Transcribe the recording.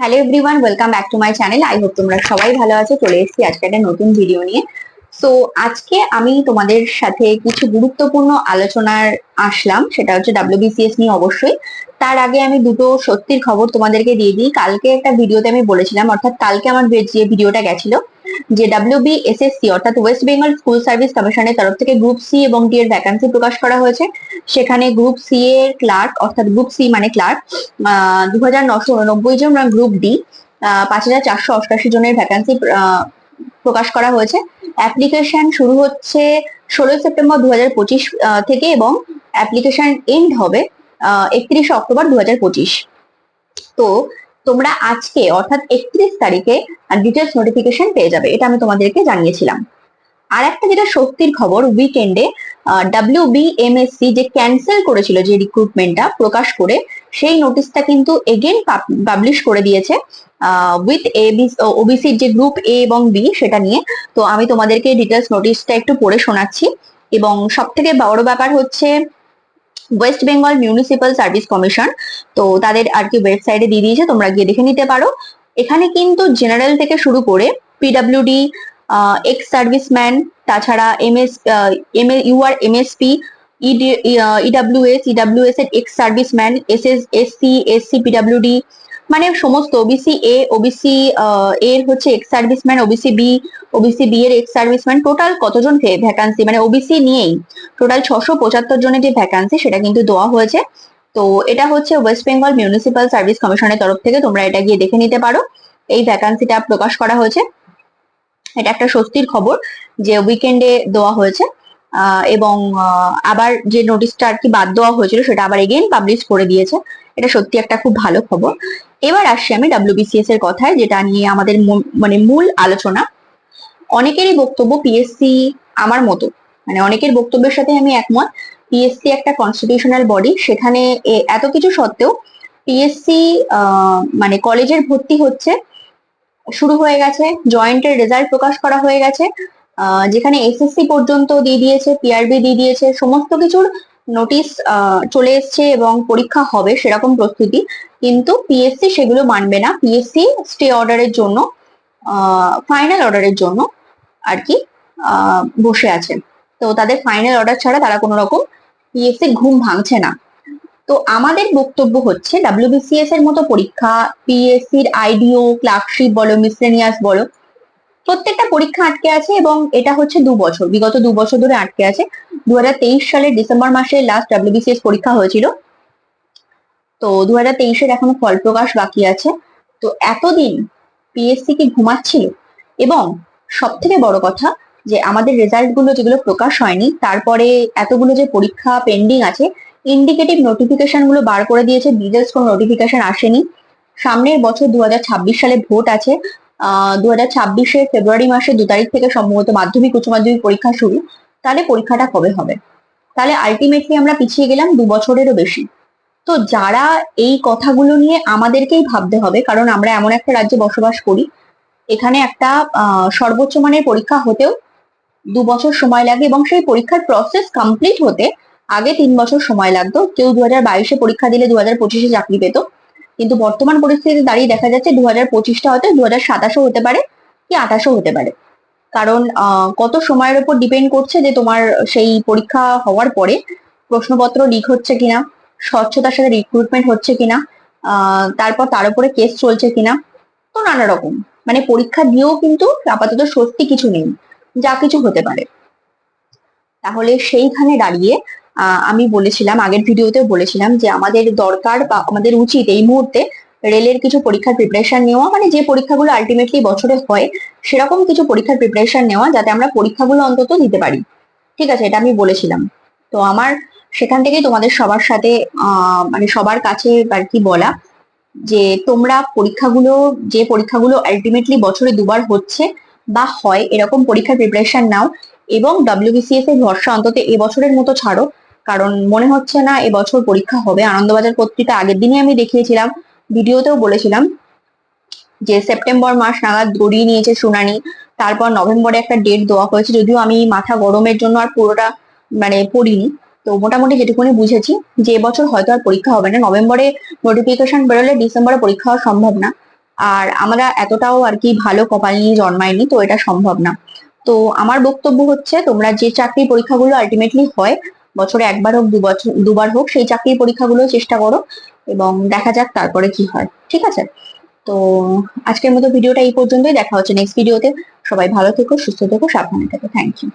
Hello everyone welcome back to my channel I hope তোমরা সবাই ভালো আছো। চলে এসেছি আজকে একটা নতুন ভিডিও নিয়ে। সো আজকে আমি তোমাদের সাথে কিছু গুরুত্বপূর্ণ আলোচনার আসলাম, সেটা হচ্ছে ডাব্লিউবিসিএস নিয়ে অবশ্যই। তার আগে আমি দুটো সত্যির খবর তোমাদেরকে দিয়ে দিই। কালকে একটা ভিডিওতে আমি বলেছিলাম, অর্থাৎ কালকে আমার যে ভিডিওটা গেছিল যে ডাব্লিউবি এসএসসি অর্থাৎ ওয়েস্ট বেঙ্গল স্কুল সার্ভিস কমিশনের তরফ থেকে গ্রুপ সি এবং ডি এর ভ্যাকান্সি প্রকাশ করা হয়েছে। সেখানে গ্রুপ সি এর ক্লার্ক অর্থাৎ গ্রুপ সি মানে ক্লার্ক দু নশো উননব্বই জন গ্রুপ ডি পাঁচ হাজার চারশো অষ্টাশি জনের ভ্যাকান্সি প্রকাশ করা হয়েছে। অ্যাপ্লিকেশন শুরু হচ্ছে ষোলোই সেপ্টেম্বর দু হাজার পঁচিশ থেকে এবং অ্যাপ্লিকেশন এন্ড হবে একত্রিশে অক্টোবর দু হাজার পঁচিশ। তো তোমরা আজকে, অর্থাৎ একত্রিশ তারিখে ডিটেলস নোটিফিকেশন পেয়ে যাবে, এটা আমি তোমাদেরকে জানিয়েছিলাম। আর একটা যেটা সত্যির খবর উইকেন্ডে ডাব্লিউ বিএমএসসি যে ক্যান্সেল করেছিল যে রিক্রুটমেন্টটা প্রকাশ করে, সেই নোটিশটা কিন্তু এগেন পাবলিশ করে দিয়েছে উইথ এ ওবিসির যে গ্রুপ এ এবং বি সেটা নিয়ে। তো আমি তোমাদেরকে ডিটেলস নোটিশটা একটু পড়ে শোনাচ্ছি। এবং সব থেকে বড় ব্যাপার হচ্ছে West Bengal municipal service commission তো তাদের আর কি ওয়েবসাইটে দিয়ে দিয়েছে, তোমরা গিয়ে দেখে নিতে পারো। এখানে কিন্তু জেনারেল থেকে শুরু করে পিডাব্লিউডি এক্স সার্ভিসম্যান তাছাড়া MS M UR MSP EWS EWS এর ex serviceman S S SC SC PWD মানে সমস্ত ওবিসি এ ওবিসি এর হচ্ছে ex serviceman OBC B OBC B এর এক্স সার্ভিসম্যান টোটাল কতজন ভ্যাকান্সি মানে ওবিসি নিয়েই টোটাল ছশো পঁচাত্তর জনের যে ভ্যাকান্সি সেটা কিন্তু দেওয়া হয়েছে। তো এটা হচ্ছে ওয়েস্ট বেঙ্গল মিউনিসিপাল সার্ভিস কমিশনের তরফ থেকে তোমরা এটা গিয়ে দেখে নিতে পারো। এই ভ্যাকান্সিটা প্রকাশ করা হয়েছে। এটা একটা স্বস্তির খবর যে উইকেন্ডে দেওয়া হয়েছে। এবং আবার যে নোটিশটা আর কি বাদ দেওয়া হয়েছিল, সেটা আবার এগেন পাবলিশ করে দিয়েছে। এটা সত্যি একটা খুব ভালো খবর। এবার আসছি আমি ডাব্লিউবিসিএস এর কথায়, যেটা নিয়ে আমাদের মানে মূল আলোচনা। অনেকেরই বক্তব্য পিএসসি আমার মতো মানে অনেকের বক্তব্যের সাথে আমি একমত। পিএসসি একটা কনস্টিটিউশনাল বডি সেখানে এত কিছু সত্ত্বেও পিএসসি মানে কলেজের ভর্তি হচ্ছে, শুরু হয়ে গেছে, জয়েন্টের রেজাল্ট প্রকাশ করা হয়ে গেছে যেখানে এসএসসি পর্যন্ত দিয়ে দিয়েছে পিআরবি দিয়ে দিয়েছে, সমস্ত কিছুর নোটিশ চলে এসছে এবং পরীক্ষা হবে সেরকম প্রস্তুতি। কিন্তু পিএসসি সেগুলো মানবে না। পিএসসি স্টে অর্ডারের জন্য ফাইনাল অর্ডারের জন্য আর কি বসে আছে। তো তাদের ফাইনাল অর্ডার ছাড়া তারা কোনো রকম পিএসসির ঘুম ভাঙছে না। তো আমাদের বক্তব্য হচ্ছে ডাব্লিউবিসিএস এর মতো পরীক্ষা পিএসসির আইডিও ক্লার্কশিপ বলো মিসলেনিয়াস বলো প্রত্যেকটা পরীক্ষা আটকে আছে এবং এটা হচ্ছে দু বছর। বিগত দু বছর ধরে আটকে আছে। দু সালের ডিসেম্বর মাসে লাস্ট ডাব্লিউবিসিএস পরীক্ষা হয়েছিল। তো দু হাজার তেইশের এখনও ফল প্রকাশ বাকি আছে। তো এতদিন পিএসসি কি ঘুমাচ্ছিল? এবং সব থেকে বড় কথা যে আমাদের রেজাল্টগুলো যেগুলো প্রকাশ হয়নি, তারপরে এতগুলো যে পরীক্ষা পেন্ডিং আছে ইন্ডিকেটিভ নোটিফিকেশনগুলো বার করে দিয়েছে। ডিটেলস কোনো নোটিফিকেশন আসেনি। সামনের বছর দু হাজার ছাব্বিশ সালে ভোট আছে। দু হাজার ছাব্বিশে ফেব্রুয়ারি মাসে দু তারিখ থেকে সম্ভবত মাধ্যমিক, উচ্চ মাধ্যমিক পরীক্ষা শুরু। তাহলে পরীক্ষাটা কবে হবে? তাহলে আলটিমেটলি আমরা পিছিয়ে গেলাম দু বছরেরও বেশি। তো যারা এই কথাগুলো নিয়ে আমাদেরকেই ভাবতে হবে, কারণ আমরা এমন একটা রাজ্যে বসবাস করি, এখানে একটা সর্বোচ্চ মানের পরীক্ষা হতেও দু বছর সময় লাগে এবং সেই পরীক্ষার প্রসেস কমপ্লিট হতে আগে তিন বছর সময় লাগতো। কেউ দু হাজার বাইশে পরীক্ষা দিলে দু হাজার পঁচিশে চাকরি পেত। কিন্তু বর্তমান পরিস্থিতিতে দাঁড়িয়ে দেখা যাচ্ছে দু হাজার পঁচিশটা হয়তো দু হাজার সাতাশও হতে পারে কি আঠাশও হতে পারে। কারণ কত সময়ের উপর ডিপেন্ড করছে যে তোমার সেই পরীক্ষা হওয়ার পরে প্রশ্নপত্র লিক হচ্ছে কিনা, স্বচ্ছতার সাথে রিক্রুটমেন্ট হচ্ছে কিনা তারপর তার উপরে কেস চলছে কিনা, তো নানা রকম। মানে পরীক্ষা দিয়েও কিন্তু আপাতত সত্যি কিছু নেই, যা কিছু হতে পারে। তাহলে সেইখানে দাঁড়িয়ে আমি বলেছিলাম, আগের ভিডিওতেও বলেছিলাম যে আমাদের দরকার বা আমাদের উচিত এই মুহূর্তে রেলের কিছু পরীক্ষার প্রিপারেশন নেওয়া মানে যে পরীক্ষাগুলো আলটিমেটলি বছরে হয়, সেরকম কিছু পরীক্ষার প্রিপারেশন নেওয়া যাতে আমরা পরীক্ষাগুলো অন্তত দিতে পারি। ঠিক আছে, এটা আমি বলেছিলাম। তো আমার সেখান থেকেই তোমাদের সবার সাথে মানে সবার কাছে আর কি বলা যে তোমরা পরীক্ষাগুলো, যে পরীক্ষাগুলো আলটিমেটলি বছরে দুবার হচ্ছে বা হয়, এরকম পরীক্ষার প্রিপারেশন নাও এবং ডাব্লিউবিসিএস এর ভরসা অন্তত এবছরের মতো ছাড়ো। কারণ মনে হচ্ছে না এবছর পরীক্ষা হবে। আনন্দবাজার পত্রিকা আগের দিনই আমি দেখিয়েছিলাম, ভিডিওতেও বলেছিলাম যে সেপ্টেম্বর মাস নাগাদ গড়িয়ে নিয়েছে শুনানি, তারপর নভেম্বরে একটা ডেট দেওয়া হয়েছে, যদিও আমি মাথা গরমের জন্য আর পুরোটা মানে পড়িনি। তো মোটামুটি যেটুকুনি বুঝেছি যে এবছর হয়তো আর পরীক্ষা হবে না। নভেম্বরে নোটিফিকেশন বেরোলে ডিসেম্বরে পরীক্ষা হওয়া সম্ভব না। আর আমরা এতটাও আর কি ভালো কপাল নিয়ে জন্মায়নি, তো এটা সম্ভব না। তো আমার বক্তব্য হচ্ছে, তোমরা যে চাকরি পরীক্ষাগুলো আলটিমেটলি হয় বছরে একবার হোক দুবছর দুবার হোক সেই চাকরির পরীক্ষাগুলো চেষ্টা করো এবং দেখা যাক তারপরে কি হয়, ঠিক আছে? তো আজকের মতো ভিডিওটা এই পর্যন্তই, দেখা হচ্ছে নেক্সট ভিডিওতে সবাই ভালো থেকো, সুস্থ থেকো, সাবধানে থেকো। Thank you